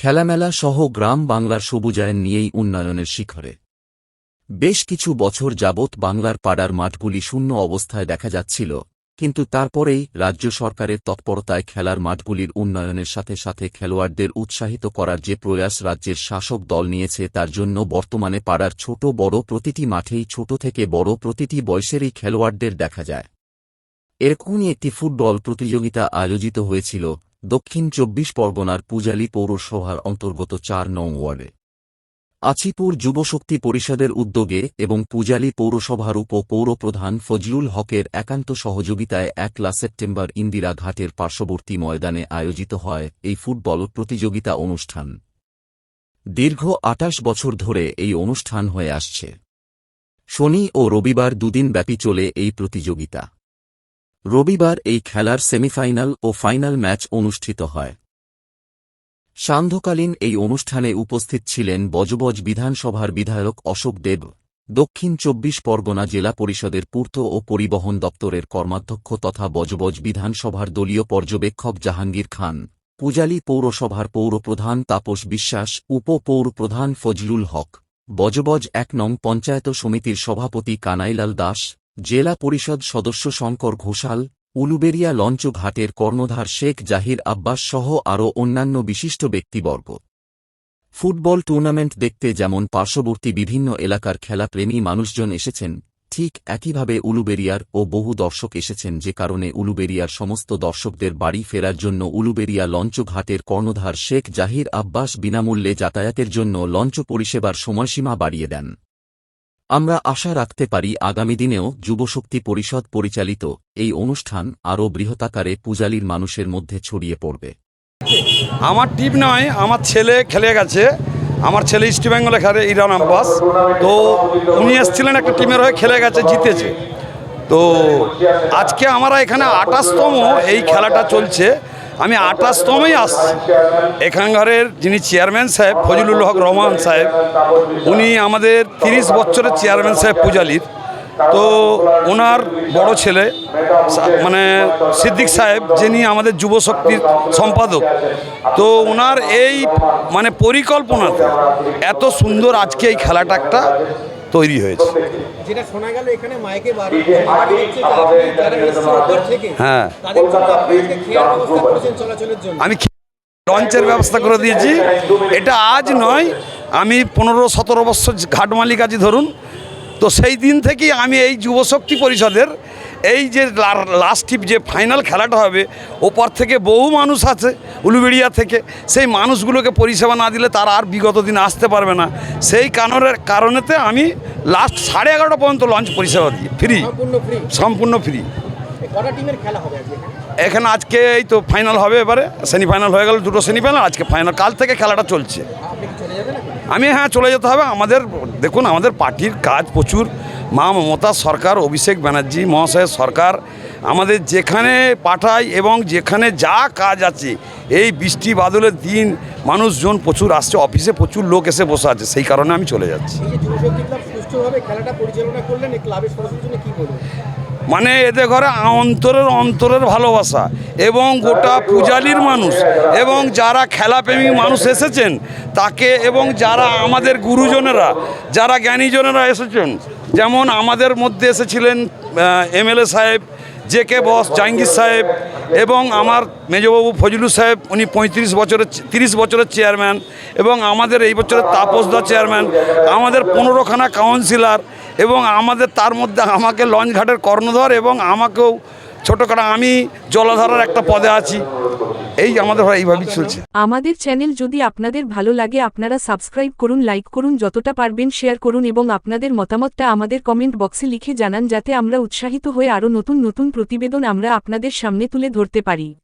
খেলামেলা সহ গ্রাম বাংলার সবুজায়ন নিয়েই উন্নয়নের শিখরে। বেশ কিছু বছর যাবৎ বাংলার পাড়ার মাঠগুলি শূন্য অবস্থায় দেখা যাচ্ছিল, কিন্তু তারপরেই রাজ্য সরকারের তৎপরতায় খেলার মাঠগুলির উন্নয়নের সাথে সাথে খেলোয়াড়দের উৎসাহিত করার যে প্রয়াস রাজ্যের শাসক দল নিয়েছে তার জন্য বর্তমানে পাড়ার ছোট বড় প্রতিটি মাঠেই ছোট থেকে বড় প্রতিটি বয়সেরই খেলোয়াড়দের দেখা যায়। এরকমই একটি ফুটবল প্রতিযোগিতা আয়োজিত হয়েছিল দক্ষিণ চব্বিশ পরগনার পূজালি পৌরসভার অন্তর্গত চার নং ওয়ার্ডে। আছিপুর যুবশক্তি পরিষদের উদ্যোগে এবং পূজালী পৌরসভার উপ পৌরপ্রধান ফজলুল হকের একান্ত সহযোগিতায় একলা সেপ্টেম্বর ইন্দিরা ঘাটের পার্শ্ববর্তী ময়দানে আয়োজিত হয় এই ফুটবল প্রতিযোগিতা অনুষ্ঠান। দীর্ঘ আটাশ বছর ধরে এই অনুষ্ঠান হয়ে আসছে। শনি ও রবিবার দুদিন ব্যাপী চলে এই প্রতিযোগিতা। রবিবার এই খেলার সেমিফাইনাল ও ফাইনাল ম্যাচ অনুষ্ঠিত হয়। সান্ধ্যকালীন এই অনুষ্ঠানে উপস্থিত ছিলেন বজবজ বিধানসভার বিধায়ক অশোক দেব। দক্ষিণ চব্বিশ পরগনা জেলা পরিষদের পূর্ত ও পরিবহন দপ্তরের কর্মাধ্যক্ষ তথা বজবজ বিধানসভার দলীয় পর্যবেক্ষক জাহাঙ্গীর খান, পূজালী পৌরসভার পৌরপ্রধান তাপস বিশ্বাস উপপৌরপ্রধান ফজলুল হক, বজবজ এক নং পঞ্চায়েত সমিতির সভাপতি কানাইলাল দাস জেলা পরিষদ সদস্য শঙ্কর ঘোষাল, উলুবেরিয়া লঞ্চ ঘাটের কর্ণধার শেখ জাহির আব্বাস সহ আরও অন্যান্য বিশিষ্ট ব্যক্তিবর্গ। ফুটবল টুর্নামেন্ট দেখতে যেমন পার্শ্ববর্তী বিভিন্ন এলাকার খেলাপ্রেমী মানুষজন এসেছেন, ঠিক একইভাবে উলুবেরিয়ার ও বহু দর্শক এসেছেন যে কারণে উলুবেরিয়ার সমস্ত দর্শকদের বাড়ি ফেরার জন্য উলুবেরিয়া লঞ্চ ঘাটের কর্ণধার শেখ জাহির আব্বাস বিনামূল্যে যাতায়াতের জন্য লঞ্চ পরিষেবার সময়সীমা বাড়িয়ে দেন। আমরা আশা রাখতে পারি আগামী দিনেও যুবশক্তি পরিষদ পরিচালিত এই অনুষ্ঠান আরও বৃহতাকারে পূজালীর মানুষের মধ্যে ছড়িয়ে পড়বে। আমার টিম নয়, আমার ছেলে খেলে গেছে। আমার ছেলে ইস্ট বেঙ্গলে খেলে ইরান আব্বাস তো উনি এসেছিলেন একটা টিমের হয়ে খেলে গেছে, জিতেছে। তো আজকে আমরা এখানে আঠাশতম এই খেলাটা চলছে। আমি আঠাশতমই আসছি। এখানকারের যিনি চেয়ারম্যান সাহেব, ফজলুল হক রহমান সাহেব, উনি আমাদের তিরিশ বছরের চেয়ারম্যান সাহেব পূজালির। তো ওনার বড় ছেলে মানে সিদ্দিক সাহেব, যিনি আমাদের যুব শক্তির সম্পাদক। তো ওনার এই মানে পরিকল্পনাতে এত সুন্দর আজকে এই খেলাটা একটা তৈরি হয়েছে। যেটা শোনা গেল এখানে মাইকে হ্যাঁ। আমি লঞ্চের ব্যবস্থা করে দিয়েছি। এটা আজ নয় আমি পনেরো সতেরো বছর ঘাট মালিক আছি ধরুন। তো সেই দিন থেকেই আমি এই যুবশক্তি পরিষদের এই যে লাস্ট টিপ যে ফাইনাল খেলাটা হবে ওপর থেকে বহু মানুষ আছে উলুবেড়িয়া থেকে। সেই মানুষগুলোকে পরিষেবা না দিলে তারা আর বিগত দিন আসতে পারবে না। সেই কারণের কারণেতে আমি লাস্ট সাড়ে এগারোটা পর্যন্ত লঞ্চ পরিষেবা দিই ফ্রি সম্পূর্ণ ফ্রি এখানে? আজকে এই তো ফাইনাল হবে এবারে। সেমিফাইনাল হয়ে গেল দুটো সেমিফাইনাল আজকে ফাইনাল কাল থেকে খেলাটা চলছে? আমি হ্যাঁ চলে যেতে হবে। আমাদের দেখুন আমাদের পার্টির কাজ প্রচুর। মা মমতা সরকার, অভিষেক ব্যানার্জি মহাশয়ের সরকার, আমাদের যেখানে পাঠায় এবং যেখানে যা কাজ আছে, এই বৃষ্টি বাদলের দিন মানুষজন প্রচুর আসছে, অফিসে প্রচুর লোক এসে বসে আছে, সেই কারণে আমি চলে যাচ্ছি। মানে এতে করে অন্তরের অন্তরের ভালোবাসা এবং গোটা পূজালির মানুষ এবং যারা খেলাপ্রেমী মানুষ এসেছেন, তাকে এবং যারা আমাদের গুরুজনেরা, যারা জ্ঞানীজনেরা এসেছেন, যেমন আমাদের মধ্যে এসেছিলেন এমএলএ সাহেব জে কে বস জাহাঙ্গীর সাহেব এবং আমার মেজবাবু ফজলু সাহেব, উনি পঁয়ত্রিশ বছরের তিরিশ বছরের চেয়ারম্যান এবং আমাদের এই বছরের তাপসদা চেয়ারম্যান, আমাদের পনেরোখানা কাউন্সিলর এবং আমাদের তার মধ্যে আমাকে লঞ্চ ঘাটের কর্ণধর এবং আমাকেও ছোটোখাটো আমি জলধারার একটা পদে আছি। এই আমাদের এইভাবেই চলছে। আমাদের চ্যানেল যদি আপনাদের ভালো লাগে আপনারা সাবস্ক্রাইব করুন, লাইক করুন, যতটা পারবেন শেয়ার করুন এবং আপনাদের মতামতটা আমাদের কমেন্ট বক্সে লিখে জানান যাতে আমরা উৎসাহিত হয়ে আরও নতুন নতুন প্রতিবেদন আমরা আপনাদের সামনে তুলে ধরতে পারি।